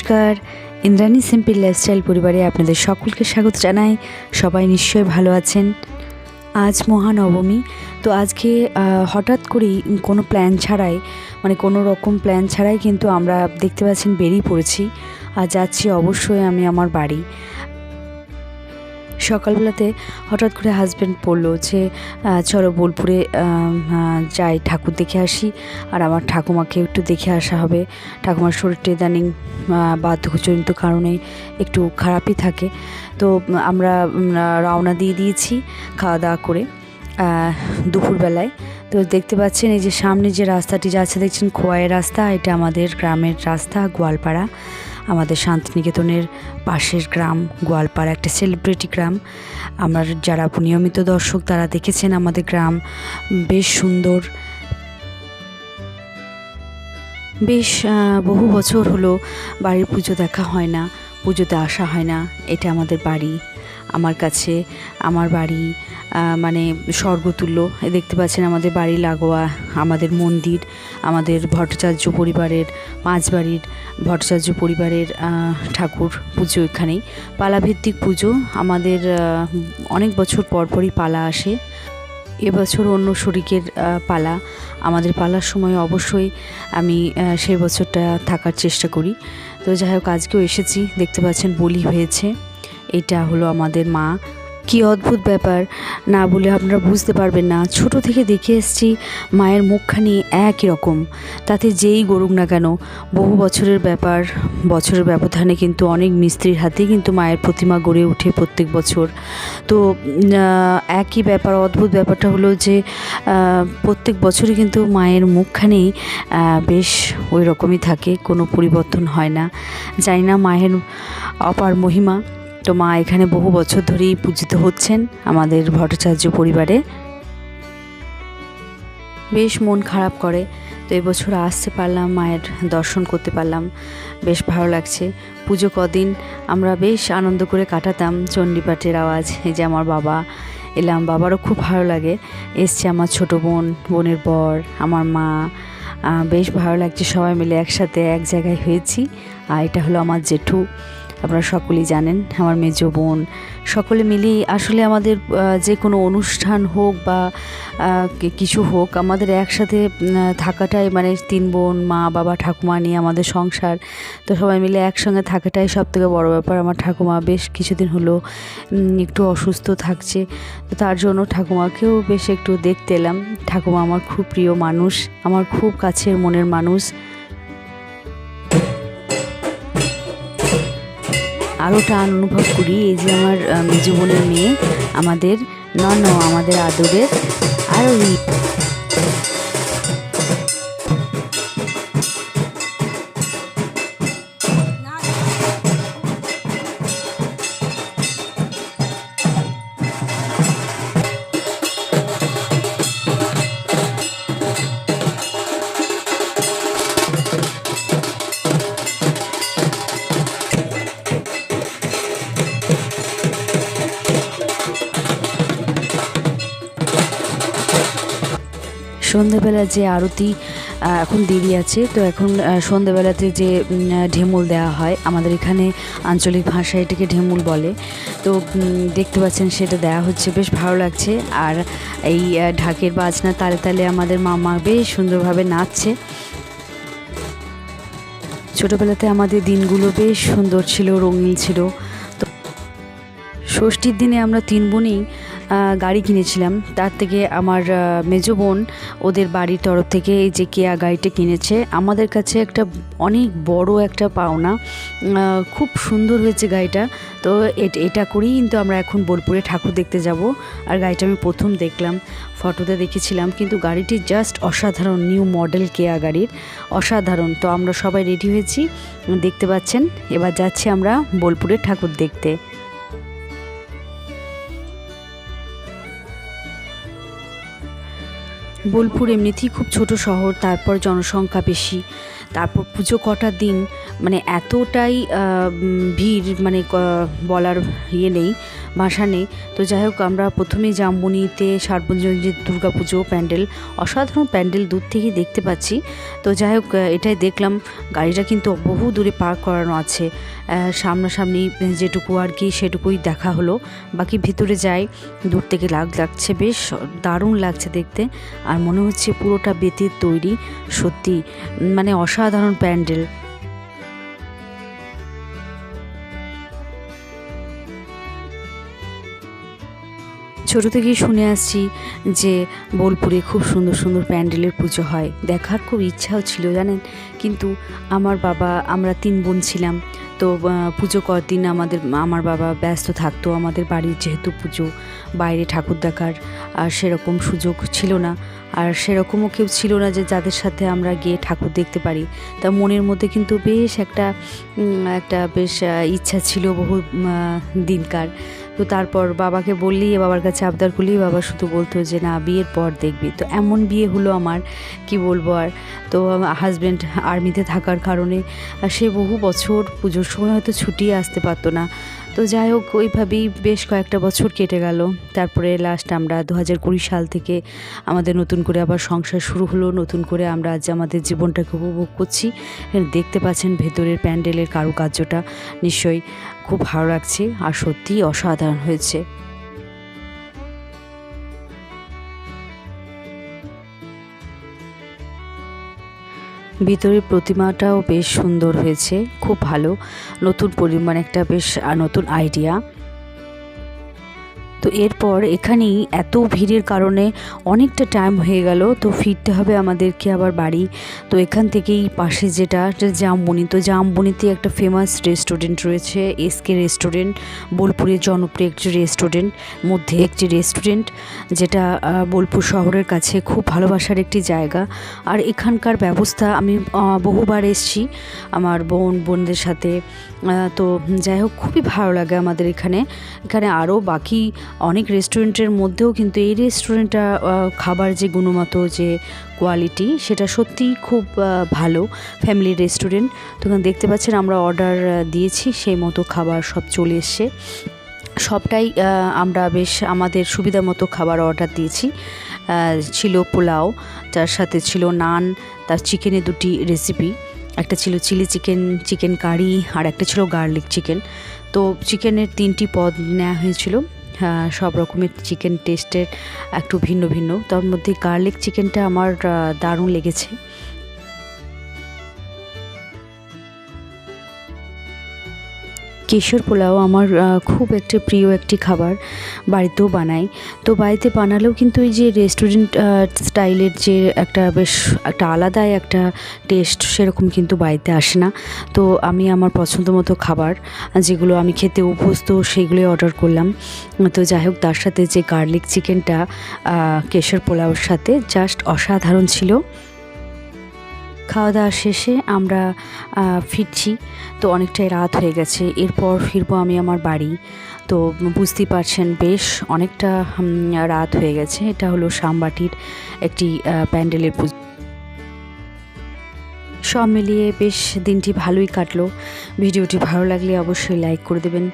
নমস্কার। Indrani simple lifestyle পরিবারে আপনাদের সকলকে স্বাগত জানাই। সবাই নিশ্চয়ই ভালো আছেন। আজ মহানবমী, তো আজকে হঠাৎ করেই কোনো প্ল্যান ছাড়াই মানে কোনো রকম প্ল্যান ছাড়াই কিন্তু আমরা দেখতে পাচ্ছেন বেরিয়ে পড়েছি। আর যাচ্ছি অবশ্যই আমি আমার বাড়ি। সকালবেলাতে হঠাৎ করে হাজব্যান্ড বলল যে চলো বোলপুরে যাই ঠাকুর দেখে আসি। আর আমার ঠাকুমাকে একটু দেখে আসা হবে। ঠাকুমার শরীরটা ইদানিং আহ, বার্ধক্যজনিত কারণে একটু খারাপই থাকে। তো আমরা রওনা দিয়ে দিয়েছি খাওয়া দাওয়া করে দুপুরবেলায়। তো দেখতে পাচ্ছেন এই যে সামনে যে রাস্তাটি যাচ্ছে দেখছেন খোয়াইয়ের রাস্তা। এটা আমাদের গ্রামের রাস্তা গোয়ালপাড়া। আমাদের শান্তিনিকেতনের পাশের গ্রাম, গোয়ালপাড়া একটা সেলিব্রিটি গ্রাম। আমার যারা নিয়মিত দর্শক তারা দেখেছেন আমাদের গ্রাম। বেশ সুন্দর বেশ বহু বছর হলো বাড়ির পুজো দেখা হয় না, পুজোতে আসা হয় না, এটা আমাদের বাড়ি। আমার কাছে, আমার বাড়ি মানে স্বর্গতুল্য দেখতে পাচ্ছেন আমাদের বাড়ি লাগোয়া, আমাদের মন্দির, আমাদের ভট্টাচার্য পরিবারের পাঁচ বাড়ির ভট্টাচার্য পরিবারের ঠাকুর পুজো এখানেই। পালাভিত্তিক পুজো আমাদের অনেক বছর পর পরই পালা আসে। এবছর অন্য শরিকের পালা। আমাদের পালার সময় অবশ্যই আমি সেই বছরটা থাকার চেষ্টা করি। তো যাই হোক, আজকেও এসেছি। দেখতে পাচ্ছেন বলি হয়েছে। এটা হলো আমাদের মা কি অদ্ভুত ব্যাপার, না বলে আপনারা বুঝতে পারবেন না। ছোট থেকে দেখে এসছি মায়ের মুখখানি একই রকম। তাতে যেই গরুক না কেন, বহু বছরের ব্যাপার, বছরের ব্যবধানে কিন্তু অনেক মিস্ত্রির হাতেই কিন্তু মায়ের প্রতিমা গড়ে ওঠে প্রত্যেক বছর। তো একই ব্যাপার, অদ্ভুত ব্যাপারটা হলো যে প্রত্যেক বছরই কিন্তু মায়ের মুখখানি বেশ ওই রকমই থাকে, কোনো পরিবর্তন হয় না। জানি না মায়ের অপার মহিমা। তো মা এখানে বহু বছর ধরেই পূজিত হচ্ছেন আমাদের ভট্টাচার্য পরিবারে। বেশ মন খারাপ করে, তো এবছর আসতে পারলাম, মায়ের দর্শন করতে পারলাম, বেশ ভালো লাগছে। পুজো কদিন আমরা বেশ আনন্দ করে কাটাতাম, চণ্ডীপাঠের আওয়াজ, এই যে আমার বাবা এলাম, বাবারও খুব ভালো লাগে। এসছে আমার ছোট বোন, বোনের বর, আমার মা বেশ ভালো লাগছে সবাই মিলে একসাথে এক জায়গায় হয়েছি, আর এটা হলো আমার জেঠু। আপনারা সকলেই জানেন, আমার মেজো বোন। সকলে মিলেই আসলে আমাদের যে কোনো অনুষ্ঠান হোক বা কিছু হোক, আমাদের একসাথে থাকাটাই মানে তিন বোন, মা, বাবা, ঠাকুমা নিয়ে আমাদের সংসার। তো সবাই মিলে একসঙ্গে থাকাটাই সব থেকে বড়ো ব্যাপার। আমার ঠাকুমা বেশ কিছুদিন হলো একটু অসুস্থ থাকছে। তো তার জন্য ঠাকুমাকেও বেশ একটু দেখতে এলাম। ঠাকুমা আমার খুব প্রিয় মানুষ, আমার খুব কাছের মনের মানুষ। আরও টান অনুভব করি এই যে আমার মেজু বোনের মেয়ে, আমাদের নন আমাদের আদরের আরও সন্ধ্যাবেলা যে আরতি এখন দেরি আছে তো এখন আহ, সন্ধ্যাবেলাতে যে ঢেমুল দেওয়া হয় আমাদের এখানে আঞ্চলিক ভাষায় এটাকে ঢেমুল বলে। তো দেখতে পাচ্ছেন সেটা দেওয়া হচ্ছে বেশ ভালো লাগছে। আর এই ঢাকের বাজনা তালে তালে আমাদের মামা বেশ সুন্দরভাবে নাচছে। ছোটোবেলাতে আমাদের দিনগুলো বেশ সুন্দর ছিল রঙিন ছিল। তো ষষ্ঠীর দিনে আমরা তিন বোনই গাড়ি কিনেছিলাম। তার থেকে আমার মেজো বোন ওদের বাড়ির তরফ থেকে এই যে কেয়া গাড়িটা কিনেছে। আমাদের কাছে একটা অনেক বড় একটা পাওনা। খুব সুন্দর হয়েছে গাড়িটা। তো এট- এটা করেই কিন্তু আমরা এখন বোলপুরে ঠাকুর দেখতে যাব। আর গাড়িটা আমি প্রথম দেখলাম, ফটোতে দেখেছিলাম। কিন্তু গাড়িটি জাস্ট অসাধারণ নিউ মডেল কেয়া গাড়ির। অসাধারণ। তো আমরা সবাই রেডি হয়েছি। দেখতে পাচ্ছেন, এবার যাচ্ছি আমরা বোলপুরে ঠাকুর দেখতে। বোলপুর এমনিতেই খুব ছোট শহর, তারপর জনসংখ্যা বেশি। তারপর পুজো কটার দিন মানে এতটাই ভিড় মানে বলার ইয়ে নেই, ভাষা নেই। তো যাই হোক, আমরা প্রথমেই জামবনিতে সার্বজনীন দুর্গা পুজো প্যান্ডেল, অসাধারণ প্যান্ডেল দূর থেকেই দেখতে পাচ্ছি। তো যাই হোক এটাই দেখলাম। গাড়িটা কিন্তু বহু দূরে পার্ক করানো আছে। সামনাসামনি যেটুকু আর কি সেটুকুই দেখা হলো। বাকি ভিতরে যাই, দূর থেকে লাগ লাগছে বেশ, দারুণ লাগছে দেখতে। আর মনে হচ্ছে পুরোটা বেতের তৈরি, সত্যি মানে অসাধারণ প্যান্ডেল। ছোট থেকেই শুনে আসছি যে বোলপুরে খুব সুন্দর সুন্দর প্যান্ডেলের পুজো হয়। দেখার খুব ইচ্ছাও ছিল, জানেন? কিন্তু আমার বাবা, আমরা তিন বোন ছিলাম। তো পুজো কদিন আমাদের আমার বাবা ব্যস্ত থাকতো। আমাদের বাড়ির যেহেতু পুজো, বাইরে ঠাকুর দেখার, আর সেরকম সুযোগ ছিল না। আর সেরকমও কেউ ছিল না যে যাদের সাথে আমরা গিয়ে ঠাকুর দেখতে পারি। তা মনের মধ্যে কিন্তু বেশ একটা একটা বেশ ইচ্ছা ছিল বহু দিনকার। তো তারপর বাবাকে বললি বাবার কাছে আবদার করলেই বাবা শুধু বলতো যে, না, বিয়ের পর দেখবি। তো এমন বিয়ে হলো আমার, কি বলব আর। তো হাজব্যান্ড আর্মিতে থাকার কারণে সে বহু বছর পুজোর সময় হয়তো ছুটি আসতে পারতো না। তো যাই হোক, ওইভাবেই বেশ কয়েকটা বছর কেটে গেল। তারপরে লাস্ট আমরা দু হাজার কুড়ি সাল থেকে আমাদের নতুন করে আবার সংসার শুরু হলো। নতুন করে আমরা আজ আমাদের জীবনটাকে উপভোগ করছি। দেখতে পাচ্ছেন ভেতরের প্যান্ডেলের কারুকার্যটা। নিশ্চয়ই খুব ভালো লাগছে আর সত্যিই অসাধারণ হয়েছে। ভিতরের প্রতিমাটাও বেশ সুন্দর হয়েছে, খুব ভালো। নতুন পরিমাণ একটা বেশ নতুন আইডিয়া তো এরপর এখানেই এত ভিড়ের কারণে অনেকটা টাইম হয়ে গেল, তো ফিরতে হবে আমাদেরকে আবার বাড়ি। তো এখান থেকেই পাশে যেটা জামবনি। তো জামবনিতে একটা ফেমাস রেস্টুরেন্ট রয়েছে এসকে রেস্টুরেন্ট বোলপুরের জনপ্রিয় একটি রেস্টুরেন্ট মধ্যে একটি রেস্টুরেন্ট যেটা বোলপুর শহরের কাছে খুব ভালোবাসার একটি জায়গা। আর এখানকার ব্যবস্থা, আমি বহুবার এসেছি আমার বোন, বোনদের সাথে। তো যাই হোক, খুবই ভালো লাগে আমাদের এখানে। এখানে আরও বাকি অনেক রেস্টুরেন্টের মধ্যেও কিন্তু এই রেস্টুরেন্টটা খাবার যে গুণমত যে কোয়ালিটি সেটা সত্যিই খুব ভালো ফ্যামিলি রেস্টুরেন্ট তো দেখতে পাচ্ছেন আমরা অর্ডার দিয়েছি, সেই মতো খাবার সব চলে এসছে। সবটাই আমরা বেশ আমাদের সুবিধা মতো খাবার অর্ডার দিয়েছি। ছিল পোলাও, তার সাথে ছিল নান, তার চিকেনের দুটি রেসিপি একটা ছিল চিলি চিকেন চিকেন কারি আর একটা ছিল গার্লিক চিকেন তো চিকেনের তিনটি পদ নেওয়া হয়েছিল। সব রকমের চিকেন টেস্টের একটু ভিন্ন ভিন্ন। তার মধ্যে গার্লিক চিকেনটা আমার দারুণ লেগেছে। কেশর পোলাও আমার খুব একটা প্রিয় একটি খাবার বাড়িতেও বানাই। তো বাড়িতে বানালেও কিন্তু এই যে রেস্টুরেন্ট স্টাইলের যে একটা বেশ একটা আলাদাই একটা টেস্ট সেরকম কিন্তু বাড়িতে আসে না। তো আমি আমার পছন্দ মতো খাবার, যেগুলো আমি খেতে অভ্যস্ত সেগুলোই অর্ডার করলাম। তো যাই হোক, তার সাথে যে গার্লিক চিকেনটা কেশর পোলাওর সাথে জাস্ট অসাধারণ ছিল। খাওয়া দাওয়া শেষে আমরা ফিরছি। তো অনেকটাই রাত হয়ে গেছে। এরপর ফিরবো আমি আমার বাড়ি। তো বুঝতেই পারছেন বেশ অনেকটা রাত হয়ে গেছে। এটা হলো শামবাটির একটি প্যান্ডেলের পুজো। সব মিলিয়ে বেশ দিনটি ভালোই কাটলো। ভিডিওটি ভালো লাগলে অবশ্যই লাইক করে দেবেন।